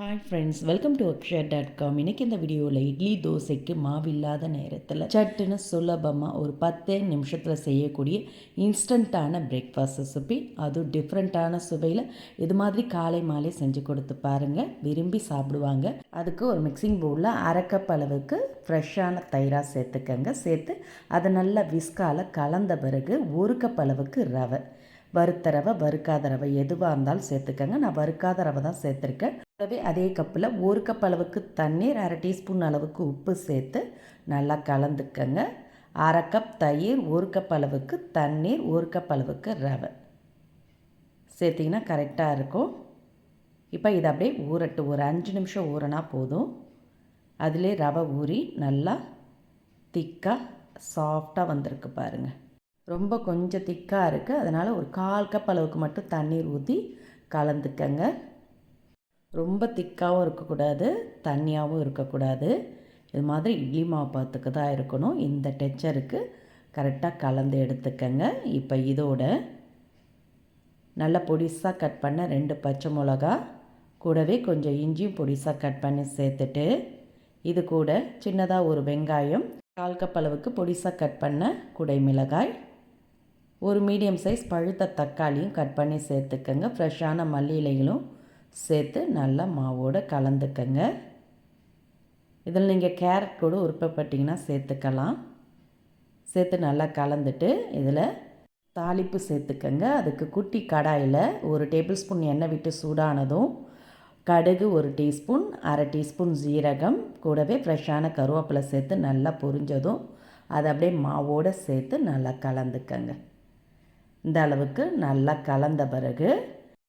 Hi friends welcome to Akshar dot com இன்றைக்கி இந்த வீடியோவில் இட்லி தோசைக்கு மாவில்லாத நேரத்தில் சட்டுன்னு சுலபமாக ஒரு பத்தே நிமிஷத்தில் செய்யக்கூடிய இன்ஸ்டண்ட்டான பிரேக்ஃபாஸ்ட் ரெசிபி அதுவும் டிஃப்ரெண்ட்டான சுவையில் இது மாதிரி காலை மாலை செஞ்சு கொடுத்து பாருங்கள் விரும்பி சாப்பிடுவாங்க. அதுக்கு ஒரு மிக்சிங் பவுலில் அரைக்கப் அளவுக்கு ஃப்ரெஷ்ஷான தயிராக சேர்த்துக்கங்க. சேர்த்து அதை நல்லா விஸ்கால கலந்த பிறகு ஒரு கப் அளவுக்கு ரவை. வறுத்த ரவை வறுக்காத ரவை எதுவாக இருந்தாலும் சேர்த்துக்கங்க. நான் வறுக்காத ரவை தான் சேர்த்துருக்கேன். கூடவே அதே கப்பில் ஒரு கப் அளவுக்கு தண்ணீர் அரை டீஸ்பூன் அளவுக்கு உப்பு சேர்த்து நல்லா கலந்துக்கங்க. அரை கப் தயிர் ஒரு கப் அளவுக்கு தண்ணீர் ஒரு கப் அளவுக்கு ரவை. சேர்த்திங்கன்னா கரெக்டாக இருக்கும். இப்போ இதை அப்படியே ஊறட்டு ஒரு அஞ்சு நிமிஷம் ஊறினா போதும். அதிலே ரவை ஊறி நல்லா திக்காக சாஃப்டாக வந்திருக்கு பாருங்கள் ரொம்ப கொஞ்சம் திக்காக இருக்குது அதனால் ஒரு கால் கப் அளவுக்கு மட்டும் தண்ணீர் ஊற்றி கலந்துக்கங்க. ரொம்ப திக்காகவும் இருக்கக்கூடாது தண்ணியாகவும் இருக்கக்கூடாது. இது மாதிரி இட்லி மாவு பார்த்துக்கு தான் இருக்கணும். இந்த டெக்சருக்கு கரெக்டாக கலந்து எடுத்துக்கங்க. இப்போ இதோட நல்ல பொடிசாக கட் பண்ண ரெண்டு பச்சை மிளகா கூடவே கொஞ்சம் இஞ்சியும் பொடிசாக கட் பண்ணி சேர்த்துட்டு இது கூட சின்னதாக ஒரு வெங்காயம் கால் கப் அளவுக்கு பொடிசாக கட் பண்ண குடை மிளகாய் ஒரு மீடியம் சைஸ் பழுத்த தக்காளியும் கட் பண்ணி சேர்த்துக்கங்க. ஃப்ரெஷ்ஷான மல்லி இலைகளும் சேர்த்து நல்லா மாவோடு கலந்துக்கங்க. இதில் நீங்கள் கேரட் கூட உருப்பப்பட்டிங்கன்னா சேர்த்துக்கலாம். சேர்த்து நல்லா கலந்துட்டு இதில் தாளிப்பு சேர்த்துக்கங்க. அதுக்கு குட்டி கடாயில் ஒரு டேபிள் ஸ்பூன் எண்ணெய் விட்டு சூடானதும் கடுகு ஒரு டீஸ்பூன் அரை டீஸ்பூன் ஜீரகம் கூடவே ஃப்ரெஷ்ஷான கருவேப்பிலை சேர்த்து நல்லா பொரிஞ்சதும் அதை அப்படியே மாவோடு சேர்த்து நல்லா கலந்துக்கங்க. இந்த அளவுக்கு நல்லா கலந்த பிறகு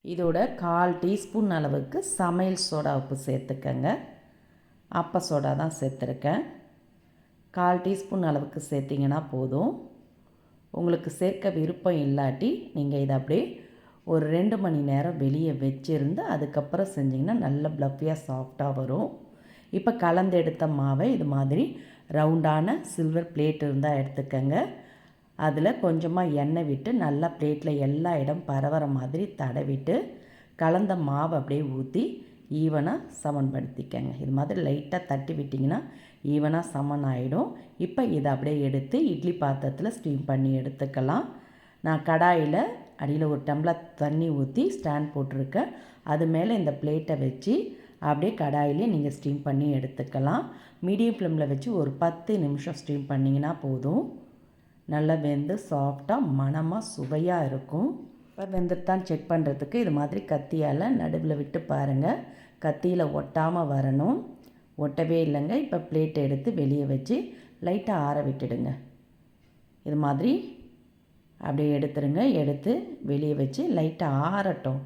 இதோட கால் டீஸ்பூன் அளவுக்கு சமையல் சோடா உப்பு சேர்த்துக்கங்க. அப்ப சோடா தான் சேர்த்துருக்கேன். கால் டீஸ்பூன் அளவுக்கு சேர்த்திங்கன்னா போதும். உங்களுக்கு சேர்க்க விருப்பம் இல்லாட்டி நீங்கள் இதை அப்படியே ஒரு ரெண்டு மணி நேரம் வெளியே வச்சுருந்து அதுக்கப்புறம் செஞ்சிங்கன்னா நல்ல ப்ளஃபியாக சாஃப்டாக வரும். இப்போ கலந்து எடுத்த மாவை இது மாதிரி ரவுண்டான சில்வர் பிளேட் இருந்தால் எடுத்துக்கங்க. அதில் கொஞ்சமாக எண்ணெய் விட்டு நல்லா பிளேட்டில் எல்லா இடம் பரவற மாதிரி தடவிட்டு கலந்த மாவை அப்படியே ஊற்றி ஈவனாக சமன்படுத்திக்கங்க. இது மாதிரி லைட்டாக தட்டி விட்டிங்கன்னா ஈவனாக சமன் ஆகிடும் இப்போ இதை அப்படியே எடுத்து இட்லி பாத்திரத்தில் ஸ்டீம் பண்ணி எடுத்துக்கலாம். நான் கடாயில் அடியில் ஒரு டம்ளர் தண்ணி ஊற்றி ஸ்டாண்ட் போட்டிருக்கேன். அது மேலே இந்த பிளேட்டை வச்சு அப்படியே கடாயிலே நீங்கள் ஸ்டீம் பண்ணி எடுத்துக்கலாம். மீடியம் ஃப்ளேமில் வச்சு ஒரு பத்து நிமிஷம் ஸ்டீம் பண்ணிங்கன்னா போதும். நல்லா வெந்து சாஃப்டாக மனமாக சுவையாக இருக்கும். இப்போ வெந்துட்டான் செக் பண்ணுறதுக்கு இது மாதிரி கத்தியால் நடுவில் விட்டு பாருங்கள் கத்தியில் ஒட்டாமல் வரணும். ஒட்டவே இல்லைங்க. இப்போ பிளேட்டை எடுத்து வெளியே வச்சு லைட்டாக ஆற விட்டுடுங்க. இது மாதிரி அப்படியே எடுத்துருங்க. எடுத்து வெளியே வச்சு லைட்டாக ஆறட்டும்.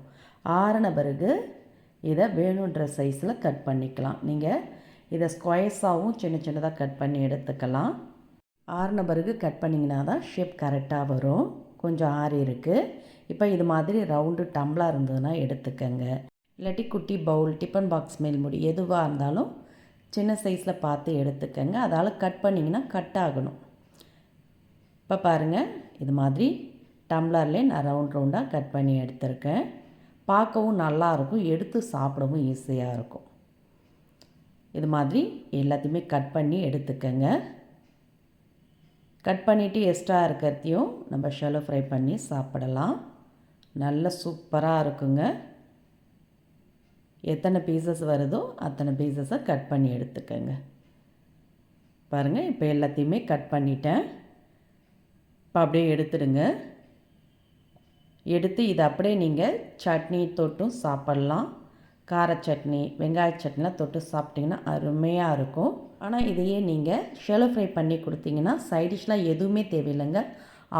ஆறின பிறகு இதை வேணுன்ற சைஸில் கட் பண்ணிக்கலாம். நீங்கள் இதை ஸ்கொயர்ஸாகவும் சின்ன சின்னதாக கட் பண்ணி எடுத்துக்கலாம். ஆறின பிறகு கட் பண்ணிங்கன்னா தான் ஷேப் கரெக்டாக வரும். கொஞ்சம் ஆறி இருக்குது இப்போ இது மாதிரி ரவுண்டு டம்ளாக இருந்ததுன்னா எடுத்துக்கங்க. இல்லாட்டி குட்டி பவுல் டிஃபன் பாக்ஸ் மேல் முடி எதுவாக இருந்தாலும் சின்ன சைஸில் பார்த்து எடுத்துக்கங்க. அதால் கட் பண்ணிங்கன்னா கட் ஆகணும். இப்போ பாருங்கள் இது மாதிரி டம்ளர்லேயே நான் ரவுண்ட் ரவுண்டாக கட் பண்ணி எடுத்திருக்கேன். பார்க்கவும் நல்லாயிருக்கும் எடுத்து சாப்பிடவும் ஈஸியாக இருக்கும். இது மாதிரி எல்லாத்தையுமே கட் பண்ணி எடுத்துக்கங்க. கட் பண்ணிவிட்டு எக்ஸ்ட்ரா இருக்கிறதையும் நம்ம ஷெலோ ஃப்ரை பண்ணி சாப்பிடலாம். நல்ல சூப்பராக இருக்குங்க. எத்தனை பீசஸ் வருதோ அத்தனை பீசஸை கட் பண்ணி எடுத்துக்கோங்க. பாருங்கள் இப்போ எல்லாத்தையுமே கட் பண்ணிட்டேன். இப்போ அப்படியே எடுத்துடுங்க. எடுத்து இதை அப்படியே நீங்கள் சட்னி தொட்டும் சாப்பிட்லாம். கார சட்னி வெங்காய சட்னிலாம் தொட்டு சாப்பிட்டிங்கன்னா அருமையாக இருக்கும். ஆனால் இதையே நீங்கள் ஷெலோ ஃப்ரை பண்ணி கொடுத்தீங்கன்னா சைடிஷ்லாம் எதுவுமே தேவையில்லைங்க.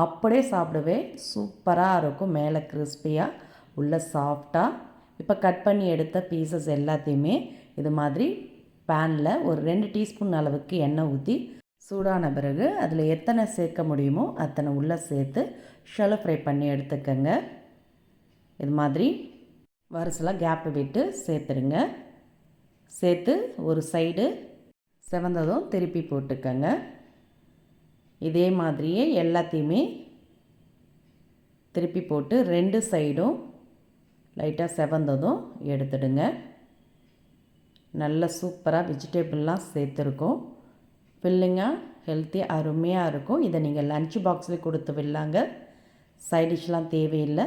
அப்படியே சாப்பிடவே சூப்பராக இருக்கும். மேலே கிறிஸ்பியாக உள்ளே சாஃப்டாக இப்போ கட் பண்ணி எடுத்த பீசஸ் எல்லாத்தையுமே இது மாதிரி பேனில் ஒரு ரெண்டு டீஸ்பூன் அளவுக்கு எண்ணெய் ஊற்றி சூடான பிறகு அதில் எத்தனை சேர்க்க முடியுமோ அத்தனை உள்ளே சேர்த்து ஷெலோ ஃப்ரை பண்ணி எடுத்துக்கங்க. இது மாதிரி வரிசலாக கேப்பு விட்டு சேர்த்துருங்க சேர்த்து ஒரு சைடு செவந்ததும் திருப்பி போட்டுக்கங்க. இதே மாதிரியே எல்லாத்தையுமே திருப்பி போட்டு ரெண்டு சைடும் லைட்டாக செவந்ததும் எடுத்துடுங்க. நல்ல சூப்பராக வெஜிடபிள்லாம் சேர்த்துருக்கோம். ஃபில்லிங்காக ஹெல்த்தி அருமையாக இருக்கும். இதை நீங்கள் லஞ்ச் பாக்ஸில் கொடுத்து விடலாங்க. சைடிஷ்லாம் தேவையில்லை.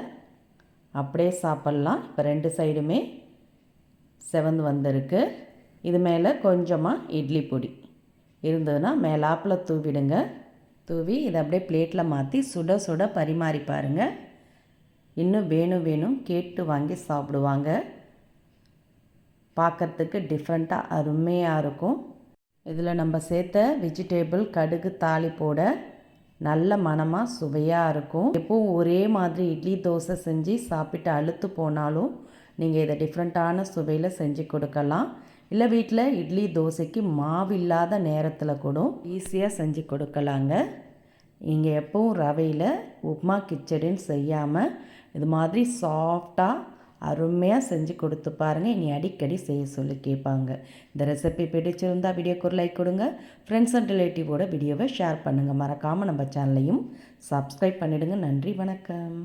அப்படியே சாப்பிட்லாம். இப்போ ரெண்டு சைடுமே செவந்து வந்திருக்கு. இது மேலே கொஞ்சமாக இட்லி பொடி இருந்ததுன்னா மேலாப்பில் தூவிடுங்க. தூவி இதை அப்படியே பிளேட்டில் மாற்றி சுட சுட பரிமாறி பாருங்கள் இன்னும் வேணும் வேணும் கேட்டு வாங்கி சாப்பிடுவாங்க. பார்க்குறதுக்கு டிஃப்ரெண்ட்டாக அருமையாக இருக்கும். இதில் நம்ம சேர்த்த வெஜிடேபிள் கடுகு தாளிப்போட நல்ல மணமாக சுவையாக இருக்கும். எப்பவும் ஒரே மாதிரி இட்லி தோசை செஞ்சு சாப்பிட்டு அழுத்து போனாலும் நீங்கள் இதை டிஃப்ரெண்ட்டான சுவையில் செஞ்சு கொடுக்கலாம். இல்லை வீட்டில் இட்லி தோசைக்கு மாவு இல்லாத நேரத்தில் கூட ஈஸியாக செஞ்சு கொடுக்கலாங்க. நீங்கள் எப்பவும் ரவையில் உப்மா கிச்சடின்னு செய்யாமல் இது மாதிரி சாஃப்டாக அருமையாக செஞ்சு கொடுத்து பாருங்கள் இனி அடிக்கடி செய்ய சொல்லி கேட்பாங்க. இந்த ரெசிபி பிடிச்சிருந்தால் வீடியோக்கு ஒரு லைக் கொடுங்க. ஃப்ரெண்ட்ஸ் அண்ட் ரிலேட்டிவோட வீடியோவை ஷேர் பண்ணுங்கள் மறக்காமல் நம்ம சேனலையும் சப்ஸ்கிரைப் பண்ணிவிடுங்க நன்றி வணக்கம்.